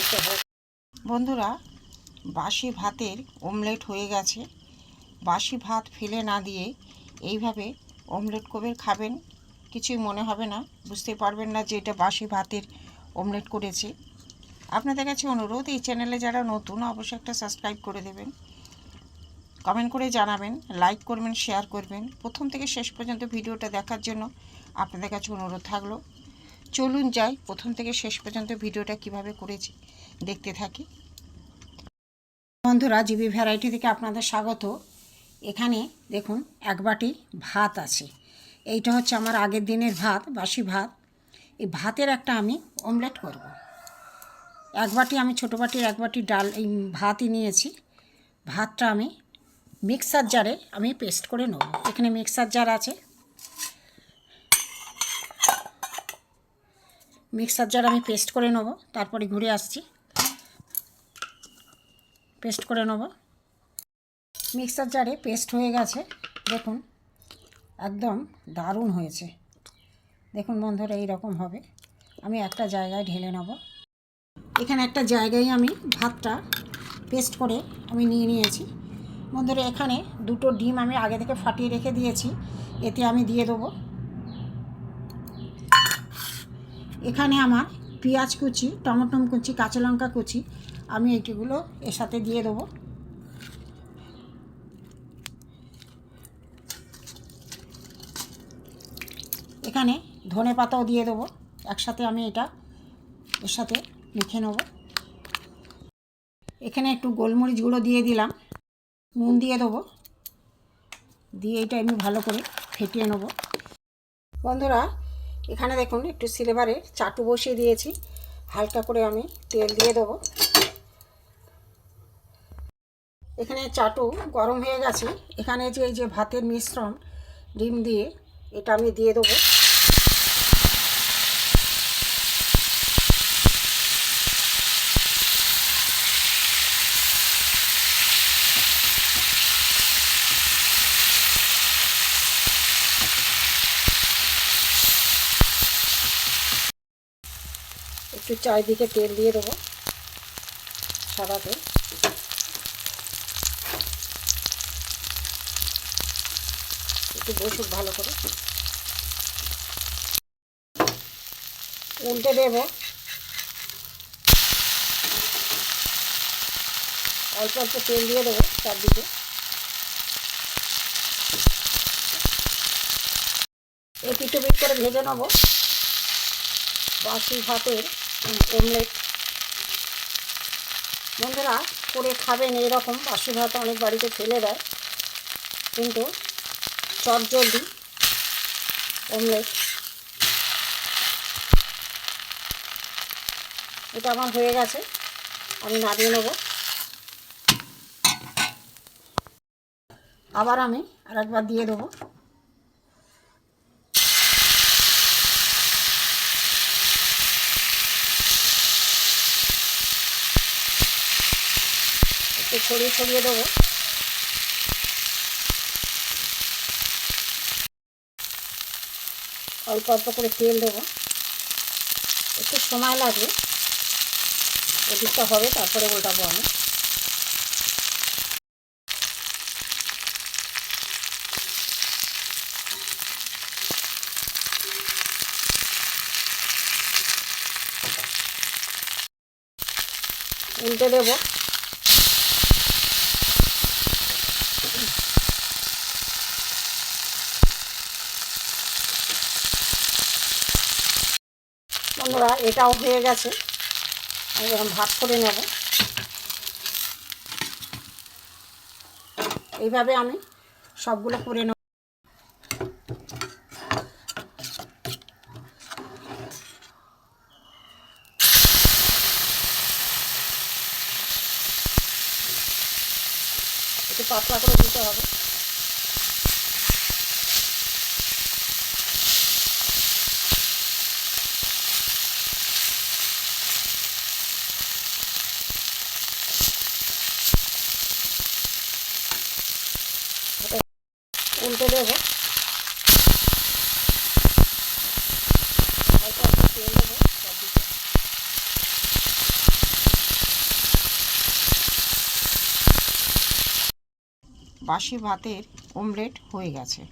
একটু হোক বন্ধুরা, বাসি ভাতের অমলেট হয়ে গেছে। বাসি ভাত ফেলে না দিয়ে এইভাবে অমলেট করে খাবেন, কিছুই মনে হবে না। বুঝতে পারবেন না যে এটা বাসি ভাতের অমলেট করেছি। আপনাদের কাছে অনুরোধ, এই চ্যানেলে যারা নতুন, অবশ্যই একটা সাবস্ক্রাইব করে দেবেন। কমেন্ট করে জানাবেন লাইক করবেন শেয়ার করবেন। প্রথম থেকে শেষ পর্যন্ত ভিডিওটা দেখার জন্য আপনাদের কাছে অনুরোধ থাকল। চলুন যাই, প্রথম থেকে শেষ পর্যন্ত ভিডিওটা কীভাবে করেছি দেখতে থাকি। বন্ধুরা, জিবি ভ্যারাইটি থেকে আপনাদের স্বাগত। এখানে দেখুন, এক বাটি ভাত আছে। এইটা হচ্ছে আমার আগের দিনের ভাত, বাসি ভাত। এই ভাতের একটা আমি অমলেট করব। এক বাটি, আমি ছোটো বাটির এক বাটি ডাল, এই ভাতই নিয়েছি। ভাতটা আমি মিক্সার জারে আমি পেস্ট করে নেব। এখানে মিক্সার জার আছে। মিক্সার জার আমি পেস্ট করে নেব, তারপরে ঘুরে আসছি। পেস্ট করে নেব। মিক্সার জারে পেস্ট হয়ে গেছে, দেখুন, একদম দারুণ হয়েছে। দেখুন বন্ধুরা, এইরকম হবে। আমি একটা জায়গায় ঢেলে নেব। এখানে একটা জায়গায় আমি ভাতটা পেস্ট করে আমি নিয়ে নিয়েছি। বন্ধুরা, এখানে দুটো ডিম আমি আগে থেকে ফাটিয়ে রেখে দিয়েছি। এতে আমি দিয়ে দেবো এখানে আমার পেঁয়াজ কুচি টমেটো কুচি, কাঁচা লঙ্কা কুচি আমি এইগুলো এর সাথে দিয়ে দেবো। এখানে ধনে পাতাও দিয়ে দেবো। একসাথে আমি এটা এর সাথে মেখে নেব। এখানে একটু গোলমরিচ গুঁড়ো দিয়ে দিলাম। নুন দিয়ে দেবো। দিয়ে এটা আমি ভালো করে ফেটিয়ে নেব। বন্ধুরা এখানে দেখুন একটু সিলেভারে চাটু বসিয়ে দিয়েছি। হালকা করে আমি তেল দিয়ে দেবো। এখানে চাটু গরম হয়ে গেছে। এখানে যে, এই যে ভাতের মিশ্রণ, ডিম দিয়ে, এটা আমি দিয়ে দেবো। একটু চারিদিকে তেল দিয়ে দেবো সাদা তেল একটু বসুক ভালো করে। উল্টে দেব। অল্প অল্প তেল দিয়ে দেবো চারদিকে। পিঠ করে ভেজে নেব। বাসি ভাতের অমলেট বন্ধুরা করে খাবেন এইরকম। বাসি ভাত অনেক বাড়িতে ফেলে দেয়। কিন্তু চটজলদি অমলেট। এটা আমার হয়ে গেছে। আমি নামিয়ে নেব। আবার আমি আরেকবার দিয়ে দেবো। একটু ছড়িয়ে ছড়িয়ে দেবো। অল্প অল্প করে তেল দেবো। একটু সময় লাগবে। ওদিকটা হবে, তারপরে উল্টাবো আমি। উল্টে দেবো। বন্ধুরা, এটাও হয়ে গেছে। আমি এরকম ভাগ করে নেব। এইভাবে আমি সবগুলো করে নেব। একটু পাতলা করে দিতে হবে। চলে যাব বাসি ভাতের অমলেট হয়ে গেছে।